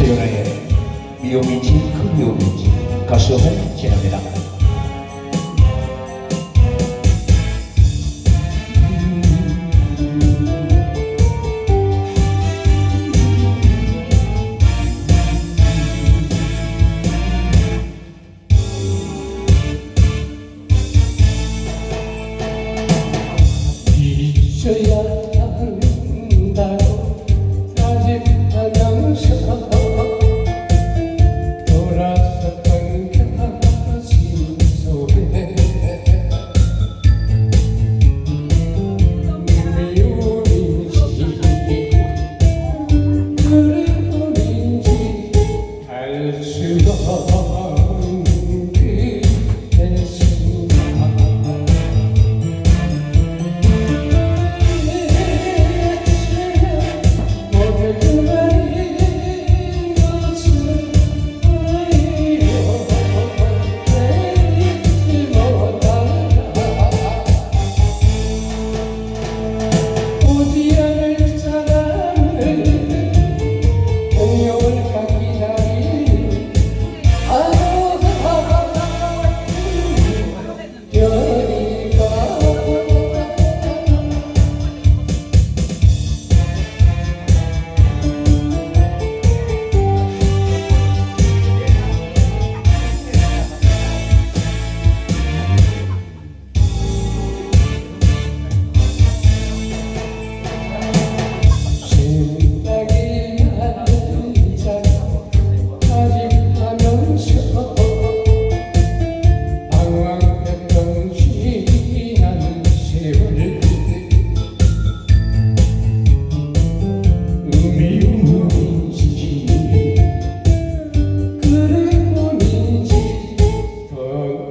박소연의 미움인지 그 미움인지 가수형을 진합니다. show you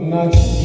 not